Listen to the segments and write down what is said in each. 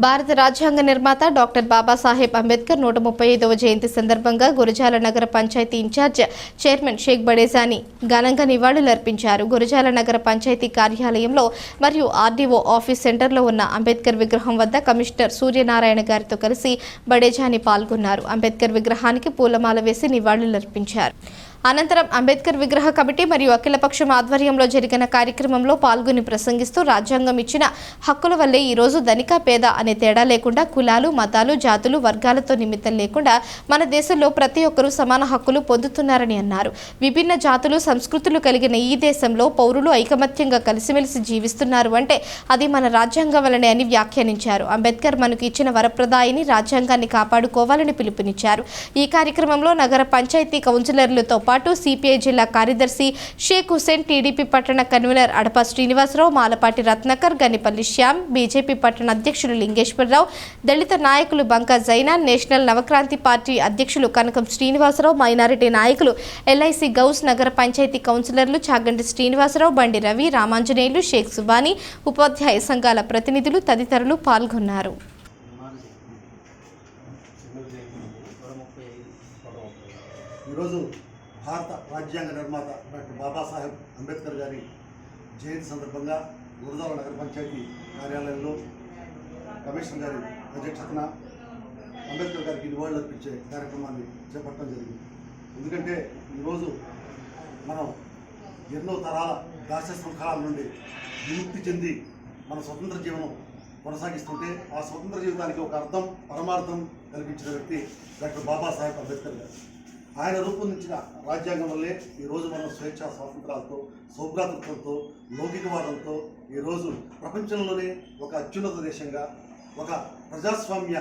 భారత రాజ్యాంగ నిర్మాత డాక్టర్ బాబాసాహెబ్ అంబేద్కర్ నూట ముప్పై ఐదవ జయంతి సందర్భంగా గురజాల నగర పంచాయతీ ఇన్ఛార్జ్ చైర్మన్ షేక్ బడేజాని ఘనంగా నివాళులర్పించారు. గురజాల నగర పంచాయతీ కార్యాలయంలో మరియు ఆర్డీఓ ఆఫీస్ సెంటర్లో ఉన్న అంబేద్కర్ విగ్రహం వద్ద కమిషనర్ సూర్యనారాయణ గారితో కలిసి బడేజాని పాల్గొన్నారు. అంబేద్కర్ విగ్రహానికి పూలమాల వేసి నివాళులర్పించారు. అనంతరం అంబేద్కర్ విగ్రహ కమిటీ మరియు అఖిలపక్షం ఆధ్వర్యంలో జరిగిన కార్యక్రమంలో పాల్గొని ప్రసంగిస్తూ రాజ్యాంగం ఇచ్చిన హక్కుల వల్లే ఈరోజు ధనిక పేద అనే తేడా లేకుండా కులాలు మతాలు జాతులు వర్గాలతో నిమిత్తం లేకుండా మన దేశంలో ప్రతి ఒక్కరూ సమాన హక్కులు పొందుతున్నారని అన్నారు. విభిన్న జాతులు సంస్కృతులు కలిగిన ఈ దేశంలో పౌరులు ఐకమత్యంగా కలిసిమెలిసి జీవిస్తున్నారు అంటే అది మన రాజ్యాంగం వలనే అని వ్యాఖ్యానించారు. అంబేద్కర్ మనకు ఇచ్చిన వరప్రదాయిని రాజ్యాంగాన్ని కాపాడుకోవాలని పిలుపునిచ్చారు. ఈ కార్యక్రమంలో నగర పంచాయతీ కౌన్సిలర్లతో పాటు సిపిఐ జిల్లా కార్యదర్శి షేక్ హుసేన్ టీడీపీ పట్టణ కన్వీనర్ అడప శ్రీనివాసరావు మాలపాటి రత్నకర్ గనిపల్లి శ్యామ్ బీజేపీ పట్టణ అధ్యక్షులు లింగేశ్వరరావు దళిత నాయకులు బంకా జైనా నేషనల్ నవక్రాంతి పార్టీ అధ్యక్షులు కనకం శ్రీనివాసరావు మైనారిటీ నాయకులు ఎల్ఐసి గౌస్ నగర పంచాయతీ కౌన్సిలర్లు చాగంటి శ్రీనివాసరావు బండి రవి రామాంజనేయులు షేక్ సుబానీ ఉపాధ్యాయ సంఘాల ప్రతినిధులు తదితరులు పాల్గొన్నారు. ఈరోజు భారత రాజ్యాంగ నిర్మాత డాక్టర్ బాబాసాహెబ్ అంబేద్కర్ గారి జయంతి సందర్భంగా గురదాల నగర పంచాయతీ కార్యాలయంలో కమిషనర్ గారి అధ్యక్షతన అంబేద్కర్ గారికి నివాళులు అర్పించే కార్యక్రమాన్ని చేపట్టడం జరిగింది. ఎందుకంటే ఈరోజు మనం ఎన్నో తరాల దాస శృంఖలాల నుండి విముక్తి చెంది మన స్వతంత్ర జీవనం కొనసాగిస్తుంటే ఆ స్వతంత్ర జీవితానికి ఒక అర్థం పరమార్థం కల్పించిన వ్యక్తి డాక్టర్ బాబాసాహెబ్ అంబేద్కర్ గారు. ఆయన రూపొందించిన రాజ్యాంగం వల్లే ఈరోజు మనం స్వేచ్ఛ స్వాతంత్రాలతో సౌభ్రాతృత్వంతో లౌకికవాదంతో ఈరోజు ప్రపంచంలోనే ఒక అత్యున్నత దేశంగా ఒక ప్రజాస్వామ్య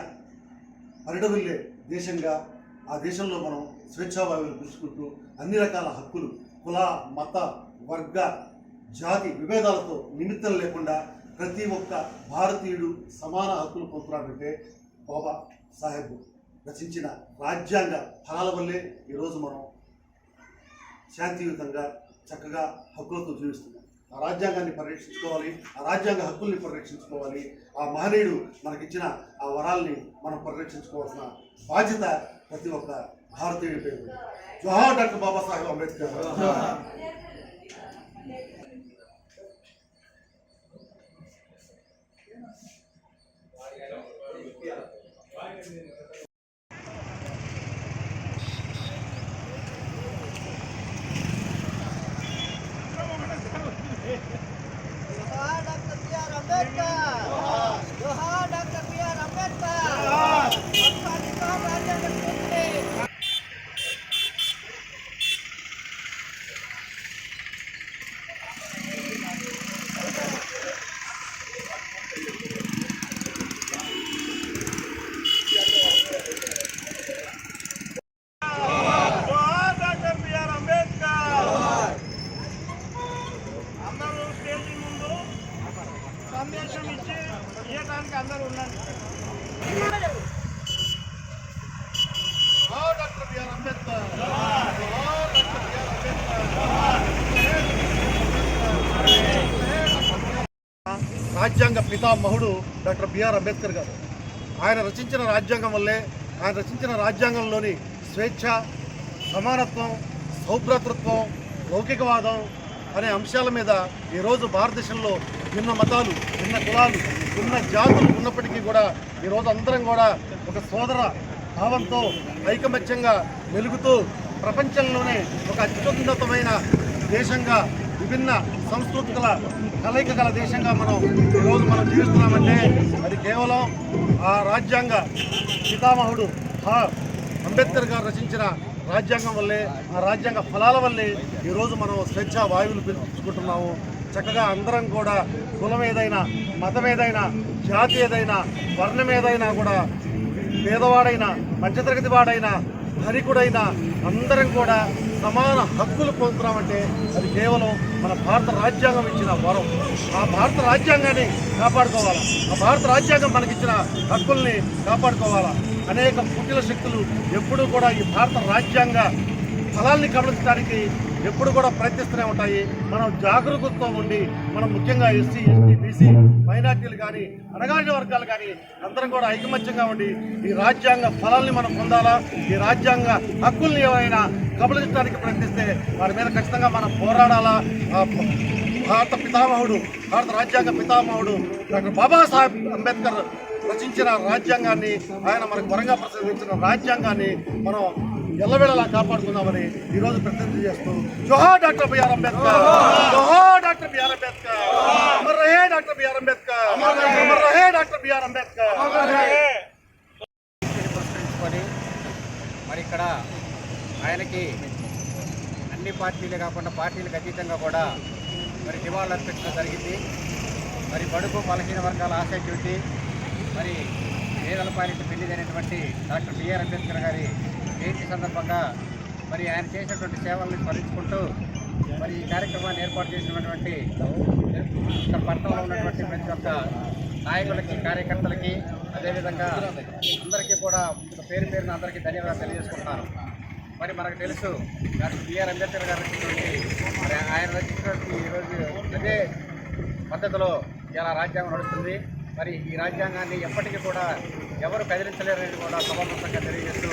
పరిడవిల్లే దేశంగా ఆ దేశంలో మనం స్వేచ్ఛావాయువులు పిలుచుకుంటూ అన్ని రకాల హక్కులు కుల మత వర్గ జాతి విభేదాలతో నిమిత్తం లేకుండా ప్రతి ఒక్క భారతీయుడు సమాన హక్కులు పొందుతున్నాడంటే బాబా సాహెబ్. రచించిన రాజ్యాంగ ఫలాల వల్లే ఈరోజు మనం శాంతియుతంగా చక్కగా హక్కులతో జీవిస్తున్నాం. ఆ రాజ్యాంగాన్ని పరిరక్షించుకోవాలి ఆ రాజ్యాంగ హక్కుల్ని పరిరక్షించుకోవాలి. ఆ మహనీయుడు మనకిచ్చిన ఆ వరాల్ని మనం పరిరక్షించుకోవాల్సిన బాధ్యత ప్రతి ఒక్క భారతీయుడిపై ఉంది. జోహార్ డాక్టర్ బాబాసాహెబ్ అంబేద్కర్ జోహార్ డాక్టర్ బిఆర్ అంబేద్కర్ జోహార్ డాక్టర్ బిఆర్ అంబేద్కర్ పక్షాధికార రాజ్యాంగ స్ఫూర్తిని జోహార్ డాక్టర్ బిఆర్ అంబేద్కర్ అందరూ స్టేజీ ముందు సందేశం ఇచ్చి ఇవ్వడానికి అందరూ ఉండండి జోహార్ డాక్టర్ బిఆర్ అంబేద్కర్ జోహార్ డాక్టర్ బిఆర్ అంబేద్కర్ రాజ్యాంగ పితామహుడు డాక్టర్ బిఆర్ అంబేద్కర్ గారు. ఆయన రచించిన రాజ్యాంగం వల్లే ఆయన రచించిన రాజ్యాంగంలోని స్వేచ్ఛ సమానత్వం సౌభ్రాతృత్వం లౌకికవాదం అనే అంశాల మీద ఈరోజు భారతదేశంలో భిన్న మతాలు భిన్న కులాలు భిన్న జాతులు ఉన్నప్పటికీ కూడా ఈరోజు అందరం కూడా ఒక సోదర భావంతో ఐకమత్యంగా వెలుగుతూ ప్రపంచంలోనే ఒక అత్యున్నతమైన దేశంగా విభిన్న సంస్కృతుల కలయిక గల దేశంగా మనం ఈరోజు మనం జీవిస్తున్నామంటే అది కేవలం ఆ రాజ్యాంగ పితామహుడు హా. అంబేద్కర్ గారు రచించిన రాజ్యాంగం వల్లే ఆ రాజ్యాంగ ఫలాల వల్లే ఈరోజు మనం స్వేచ్ఛ వాయువులు పీల్చుకుంటున్నాము చక్కగా అందరం కూడా కులం ఏదైనా మతం ఏదైనా జాతి ఏదైనా వర్ణం ఏదైనా కూడా పేదవాడైనా మధ్యతరగతి వాడైనా ధనికుడైనా అందరం కూడా సమాన హక్కులు పొందుతున్నామంటే అది కేవలం మన భారత రాజ్యాంగం ఇచ్చిన వరం. ఆ భారత రాజ్యాంగాన్ని కాపాడుకోవాలా? ఆ భారత రాజ్యాంగం మనకిచ్చిన హక్కుల్ని కాపాడుకోవాలా? అనేక కుటిల శక్తులు ఎప్పుడూ కూడా ఈ భారత రాజ్యాంగ ఫలాల్ని గమనించడానికి ఎప్పుడు కూడా ప్రయత్నిస్తూనే ఉంటాయి. మనం జాగరూకతతో ఉండి మనం ముఖ్యంగా ఎస్సీ ఎస్టీ బీసీ మైనార్టీలు కానీ అనగాని వర్గాలు కానీ అందరం కూడా ఐకమత్యంగా ఉండి ఈ రాజ్యాంగ ఫలాల్ని మనం పొందాలా ఈ రాజ్యాంగ హక్కుల్ని ఏమైనా కబలించడానికి ప్రయత్నిస్తే వారి మీద ఖచ్చితంగా మనం పోరాడాలా. భారత పితామహుడు భారత రాజ్యాంగ పితామహుడు డాక్టర్ బాబాసాహెబ్ అంబేద్కర్ రచించిన రాజ్యాంగాన్ని ఆయన మనకు వరంగా ప్రసాదించిన రాజ్యాంగాన్ని మనం ఎల్లవేళలా కాపాడుకుందామని ఈరోజు ప్రతినిధి చేస్తూ జోహా డాక్టర్ బిఆర్ అంబేద్కర్ జోహా డాక్టర్ బిఆర్ అంబేద్కర్ అమర్ రహే డాక్టర్ బిఆర్ అంబేద్కర్ అమర్ రహే డాక్టర్ బిఆర్ అంబేద్కర్. పురస్కరించుకొని మరి ఇక్కడ ఆయనకి అన్ని పార్టీలే కాకుండా పార్టీలకు అతీతంగా కూడా మరి నివాళులు అర్పించడం జరిగింది. మరి బడుగు బలహీన వర్గాల ఆశక్తి మరి పేదల పాలిట పెళ్ళిదైనటువంటి డాక్టర్ బిఆర్ అంబేద్కర్ గారి జయంతి సందర్భంగా మరి ఆయన చేసినటువంటి సేవలను స్మరించుకుంటూ మరి ఈ కార్యక్రమాన్ని ఏర్పాటు చేసినటువంటి పట్టణంలో ఉన్నటువంటి ప్రతి ఒక్క నాయకులకి కార్యకర్తలకి అదేవిధంగా అందరికీ కూడా పేరు పేరున అందరికీ ధన్యవాదాలు తెలియజేసుకుంటున్నాను. మరి మనకు తెలుసు డాక్టర్ బిఆర్ అంబేద్కర్ గారు రచించినటువంటి మరి ఆయన రచించినటువంటి ఈరోజు అదే పద్ధతిలో ఇలా రాజ్యాంగం నడుస్తుంది. మరి ఈ రాజ్యాంగాన్ని ఎప్పటికీ కూడా ఎవరు కదిలించలేరని కూడా సమర్థంగా తెలియజేస్తూ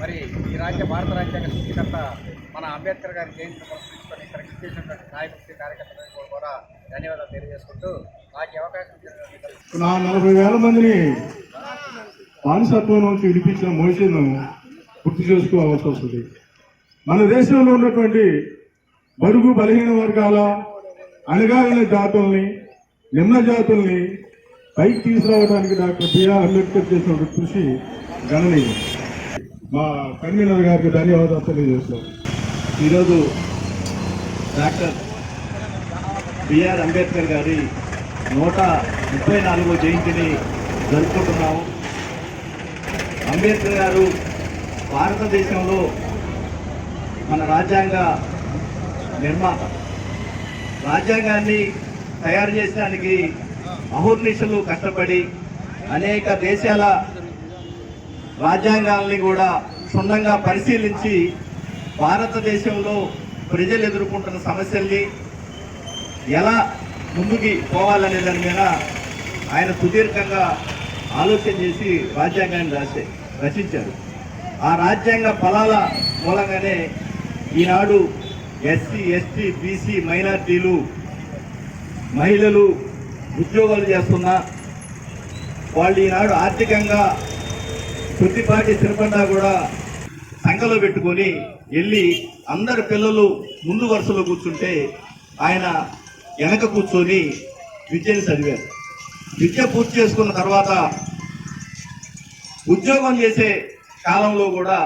మరి ఈ రాజ్య భారత రాజ్యాంగ సృష్టికర్త మన అంబేద్కర్ గారి జయంతిని పురస్కరించుకొని ఇక్కడ చేసినటువంటి నాయకులకి కార్యకర్తలకు కూడా ధన్యవాదాలు తెలియజేసుకుంటూ నాకు అవకాశం నా నలభై వేల మందిని బానిసత్వం నుంచి విడిపించిన మోషను గుర్తు చేసుకోవాల్సి వస్తుంది. మన దేశంలో ఉన్నటువంటి బడుగు బలహీన వర్గాల అణగారిన జాతుల్ని నిమ్న జాతుల్ని పైకి తీసుకురావడానికి డాక్టర్ బిఆర్ అంబేద్కర్ చేసిన కృషి గణనీయం. మా కన్వీనర్ గారికి ధన్యవాదాలు తెలియజేస్తున్నాం. ఈరోజు డాక్టర్ బిఆర్ అంబేద్కర్ గారి నూట ముప్పై నాలుగో జయంతిని జరుపుకుంటున్నాము. అంబేద్కర్ గారు భారతదేశంలో మన రాజ్యాంగ నిర్మాత. రాజ్యాంగాన్ని తయారు చేసడానికి అహర్నిశలు కష్టపడి అనేక దేశాల రాజ్యాంగాల్ని కూడా క్షుణ్ణంగా పరిశీలించి భారతదేశంలో ప్రజలు ఎదుర్కొంటున్న సమస్యల్ని ఎలా ముందుకి పోవాలనే దాని మీద ఆయన సుదీర్ఘంగా ఆలోచన చేసి రాజ్యాంగాన్ని రాసే రచించారు. ఆ రాజ్యాంగ ఫలాల మూలంగానే ఈనాడు ఎస్సీ ఎస్టీ బీసీ మైనార్టీలు మహిళలు ఉద్యోగాలు చేస్తున్నా వాళ్ళు ఈనాడు ఆర్థికంగా కొద్దిపాటి స్థిరపడ్డా కూడా సంఖలో పెట్టుకొని వెళ్ళి అందరు పిల్లలు ముందు వరుసలో కూర్చుంటే ఆయన వెనక కూర్చొని విద్యను చదివారు. విద్య పూర్తి చేసుకున్న తర్వాత ఉద్యోగం చేసే కాలంలో కూడా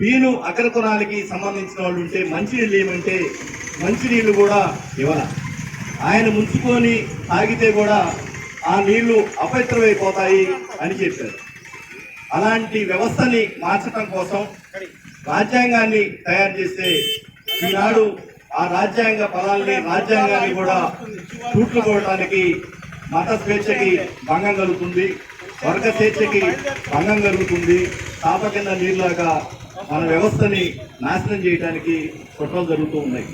పీను అగ్రకుణాలకి సంబంధించిన వాళ్ళు ఉంటే మంచినీళ్ళు ఏమంటే మంచినీళ్ళు కూడా ఇవ్వాల. ఆయన ముంచుకొని తాగితే కూడా ఆ నీళ్ళు అపవిత్రమైపోతాయి అని చెప్పారు. అలాంటి వ్యవస్థని మార్చడం కోసం రాజ్యాంగాన్ని తయారు చేస్తే ఈనాడు ఆ రాజ్యాంగ పదాలని రాజ్యాంగాన్ని కూడా తూట్లు మత స్వేచ్ఛకి భంగం కలుగుతుంది వర్గ స్వేచ్ఛకి భంగం కలుగుతుంది. తాప కింద నీళ్ళగా మన వ్యవస్థని నాశనం చేయడానికి కుట్రలు జరుగుతూ ఉన్నాయి.